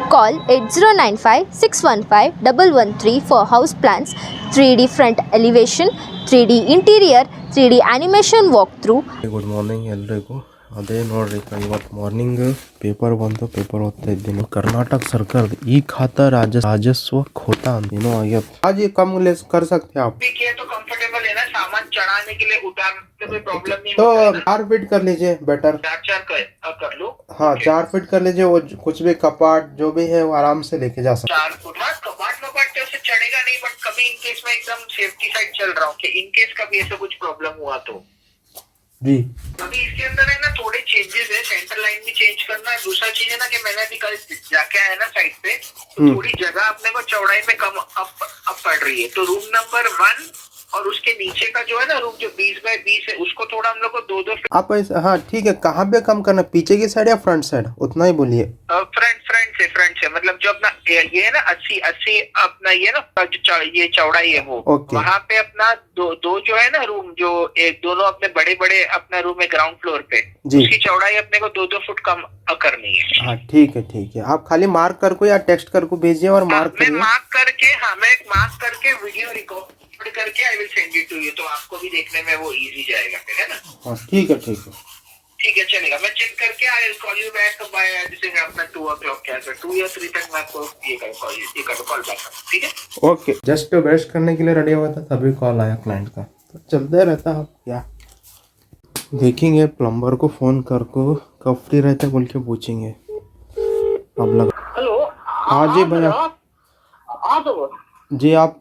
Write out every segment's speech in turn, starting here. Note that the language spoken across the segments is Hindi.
Call 8095 615 113 for house plans, 3D front elevation, 3D interior, 3D animation walkthrough, good morning ಎಲ್ರಿಗೂ ಅದೇ ನೋಡ್ರಿ ಇವತ್ತು ಮಾರ್ನಿಂಗ್ ಪೇಪರ್ ಬಂತು ಪೇಪರ್ ಓದ್ತಾ ಇದ್ದೀನಿ ಕರ್ನಾಟಕ ಸರ್ಕಾರದ ಈ ಖಾತಾ ರಾಜ ರಾಜಸ್ವ ಖೋತಾ ಅಂತ ಏನೋ ಆಗ್ಯದ आज ये कम ले कर सकते हैं आप चढ़ाने के लिए उतारने में प्रॉब्लम नहीं तो है। चार फीट कर लीजिए बेटर चार चार कर, कर लो? हाँ okay. चार फीट कर लीजिए वो कुछ भी कपाट जो भी है वो आराम से लेके जा सकते चार फुट हाँ कबाट वबाट तो चढ़ेगा नहीं बट कभी इन केस में एकदम सेफ्टी साइड चल रहा हूँ कि इन कभी ऐसा कुछ प्रॉब्लम हुआ तो। जी। अभी इसके अंदर है ना थोड़े चेंजेस है सेंटर लाइन भी चेंज करना। है दूसरा चीज़ है ना कि मैंने अभी कल जाके आया ना साइड पे तो हम्म। थोड़ी जगह अपने को चौड़ाई में कम अप अप पड़ रही है। तो रूम नंबर वन और उसके नीचे का जो है ना रूम जो बीस बाय बीस है उसको थोड़ा हम लोग को दो दो आप हाँ ठीक है कहाँ पे कम करना? पीछे की साइड या फ्रंट साइड उतना ही बोलिए। फ्रंट फ्रंट से फ्रंट से। मतलब जो अपना ये है ना अस्सी अस्सी अपना ये ना जो ये चौड़ाई है वो। ओके। वहाँ पे अपना दो दो जो है ना रूम जो एक दोनों अपने बड़े बड़े अपना रूम है ग्राउंड फ्लोर पे। जी। उसकी चौड़ाई अपने को दो दो फुट कम करनी है। हाँ ठीक है ठीक है। आप खाली मार्क कर को या टेक्स्ट कर को भेजिए और मार्क मैं मार्क करके हाँ मैं मार्क करके वीडियो रिकॉर्ड करके I will send it to you तो आपको भी देखने में वो इजी जाएगा फिर है ना? हाँ ठीक है ठीक है। ठीक है चलेगा। मैं चेक करके I will call you back bye जैसे अपना टू ओ क्लॉक के आसपास टू या थ्री तक मैं आपको ये कर कॉल ये कर कॉल बैक ठीक है? ओके जस्ट ब्रश करने के लिए रेडी हुआ था तभी कॉल आया क्लाइंट का। तो चलते रहता अब क्या देखेंगे प्लम्बर को फ़ोन कर को कब फ्री रहते बोल के पूछेंगे। अब लगा हेलो हाँ जी भैया हाँ तो जी आप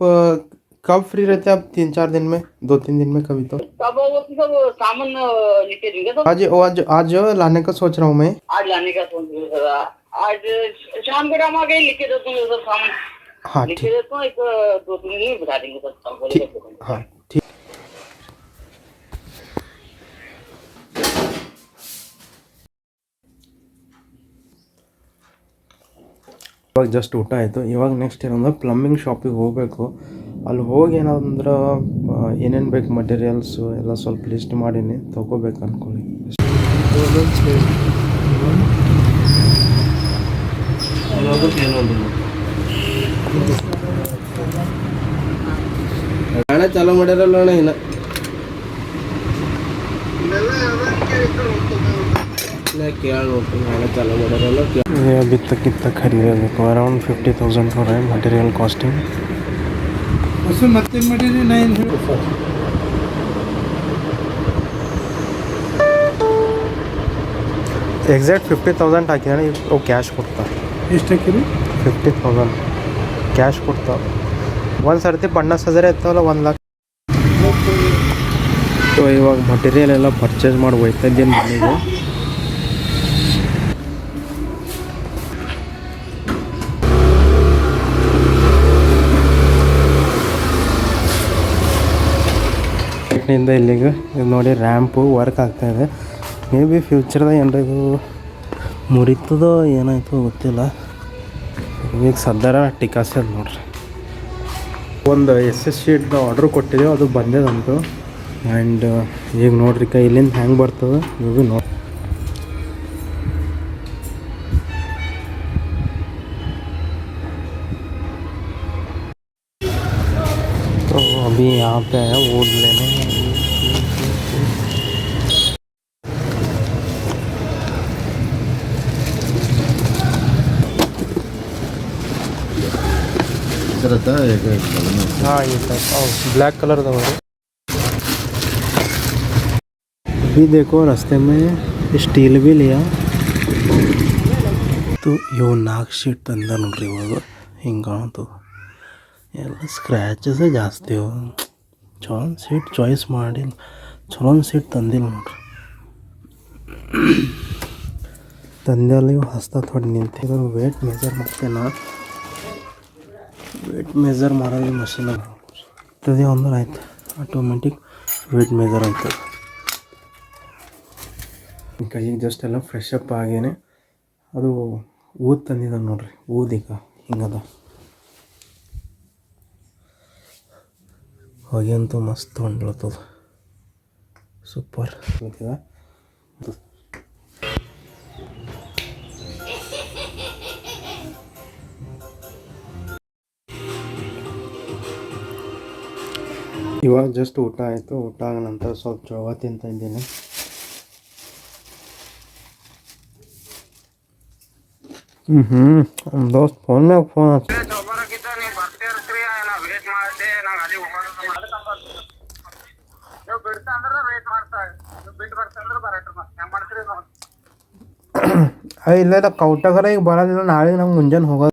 कब फ्री रहते हैं आप तीन चार दिन में दो तीन दिन में कभी तो तब वो सब सामान अ, लेके देंगे तो आज आज आज लाने का सोच रहा हूँ मैं आज लाने का सोच रहे थे आज शाम को टाइम आ गए लिख के दे दूंगे सर सामान हाँ लिख ठीक के देता हूँ एक अ, दो तीन दिन में बता देंगे सर सबको लेके ठीक दे दूंगा। हाँ ठीक ಇವಾಗ ಜಸ್ಟ್ ಊಟ ಆಯಿತು ಇವಾಗ ನೆಕ್ಸ್ಟ್ ಏನಂದ್ರೆ ಪ್ಲಂಬಿಂಗ್ ಶಾಪಿಗೆ ಹೋಗಬೇಕು ಅಲ್ಲಿ ಹೋಗಿ ಏನಂದ್ರೆ ಏನೇನು ಬೇಕು ಮಟೀರಿಯಲ್ಸು ಎಲ್ಲ ಸ್ವಲ್ಪ ಲಿಸ್ಟ್ ಮಾಡೀನಿ ತೊಗೋಬೇಕು ಅಂದ್ಕೊಳ್ಳಿ ನಾಳೆ ಚಾಲೂ ಮಾಡ್ಯಾರಲ್ಲ ಅಣ್ಣ ಇನ್ನ. ಬಿತ್ತಕ್ಕಿತ್ತ ಖರೀದಿರಬೇಕು around fifty thousand for material costing thousand हो रहा है मटेरियल कॉस्टिंग उसमें ಮತ್ತೆ material nine exact fifty thousand ಹಾಕಿದಾನೆ ಅವು ಕ್ಯಾಶ್ ಕೊಡ್ತಾರೆ ಎಷ್ಟು ಹಾಕಿರಿ ಫಿಫ್ಟಿ ತೌಸಂಡ್ ಕ್ಯಾಶ್ ಕೊಡ್ತಾವೆ ಒಂದು ಸರ್ತಿ ಪನ್ನಾಸ್ ಹಜಾರ್ ಇರ್ತಾವಲ್ಲ ಒಂದು ಲಾಕ್ ಸೊ ಇವಾಗ ಮಟೀರಿಯಲ್ ಎಲ್ಲ ಪರ್ಚೇಸ್ ಮಾಡಿ ಹೋಯ್ತಾ ಇದ್ದೀನಿ ಮನೆಗೆ ಇಂದ ಇಲ್ಲಿಗೆ ಇದು ನೋಡಿ ರ್ಯಾಂಪು ವರ್ಕ್ ಆಗ್ತಾಯಿದೆ ಮೇ ಬಿ ಫ್ಯೂಚರ್ದಾಗ ಏನಾರ ಇದು ಮುರಿತದೋ ಏನಾಯ್ತೋ ಗೊತ್ತಿಲ್ಲ ಈಗ ಸದ್ಯರ ಟಿಕಾಸಿ ಅದ ನೋಡ್ರಿ ಒಂದು ಎಸ್ ಎಸ್ ಶೀಟ್ದು ಆರ್ಡ್ರ್ ಕೊಟ್ಟಿದ್ದೇವೆ ಅದು ಬಂದಿದಂತು ಆ್ಯಂಡ್ ಈಗ ನೋಡ್ರಿ ಕೈ ಇಲ್ಲಿಂದ ಹೆಂಗೆ ಬರ್ತದೆ ಇದು ನೋಡಿ तो अभी यहाँ पे है वोट लेने हाँ ये टाइप ब्लैक कलर था वो अभी देखो रास्ते में स्टील भी लिया तो ಇವು ನಾಲ್ಕು ಶೀಟ್ ತಂದ ನೋಡ್ರಿ ಇವಾಗ ಹಿಂಗೆ ಕಾಣತು ಎಲ್ಲ ಸ್ಕ್ರ್ಯಾಚಸೇ ಜಾಸ್ತಿ ಅವು ಚಲೋ ಸೀಟ್ ಚಾಯ್ಸ್ ಮಾಡಿಲ್ಲ ಚಲೋ ಸೀಟ್ ತಂದಿಲ್ಲ ನೋಡ್ರಿ ತಂದಲ್ಲಿ ಹಸ್ತ ಥೋಡಿ ನಿಂತಿದ್ರು ವೇಟ್ ಮೆಜರ್ ಮಾಡ್ತೇನೆ ವೇಟ್ ಮೆಜರ್ ಮಾಡೋದು ಮಷೀನ್ ಅದೇ ಅಂದ್ರೆ ಆಯ್ತು. ಆಟೋಮೆಟಿಕ್ ವೇಟ್ ಮೆಜರ್ ಆಯ್ತು ಕೈಗೆ ಜಸ್ಟ್ ಎಲ್ಲ ಫ್ರೆಶ್ ಅಪ್ ಆಗೇನೆ. ಅದು ಊದ್ ತಂದಿದ್ದ ನೋಡ್ರಿ. ಊದೀಗ ಹಿಂಗದ. ಹೊಗೆ ಅಂತೂ ಮಸ್ತ್ ಹೊಂಡ್ಲತ್ತದ ಸೂಪರ್ ಇವಾಗ ಜಸ್ಟ್ ಊಟ ಆಯಿತು ಊಟ ಆದ ನಂತರ ಸ್ವಲ್ಪ ಜೋಳ ತಿಂತ ಇದ್ದೀನಿ ಹ್ಞೂ ಹ್ಞೂ ನಮ್ಮ ದೋಸ್ತ್ ಫೋನ್ ಮ್ಯಾಗ ಫೋನ್ ಹಚ್ಚ ಒಬ್ಬರಕ್ಕಿಂತ ನೀವು ಬರ್ತಾ ಇರ್ತೀರಿ ನಾ ವೇಟ್ ಮಾಡ್ತೆ ನಂಗೆ ಅಲ್ಲಿ ನೀವು ಬಿಡ್ತಾ ಅಂದ್ರೆ ವೇಟ್ ಮಾಡ್ತಾ ನೀವು ಬಿಟ್ಟು ಬರ್ತಾ ಅಂದ್ರೆ ಬರಟ್ರಿ ಮತ್ತೆ ಹೆಂಗೆ ಮಾಡ್ತೀರಿ ನಾವು ಇಲ್ಲ ಕೌಟಗರ ಈಗ ಬರೋದಿಲ್ಲ ನಾಳೆ ನಂಗೆ ಮುಂಜಾನೆ ಹೋಗೋದು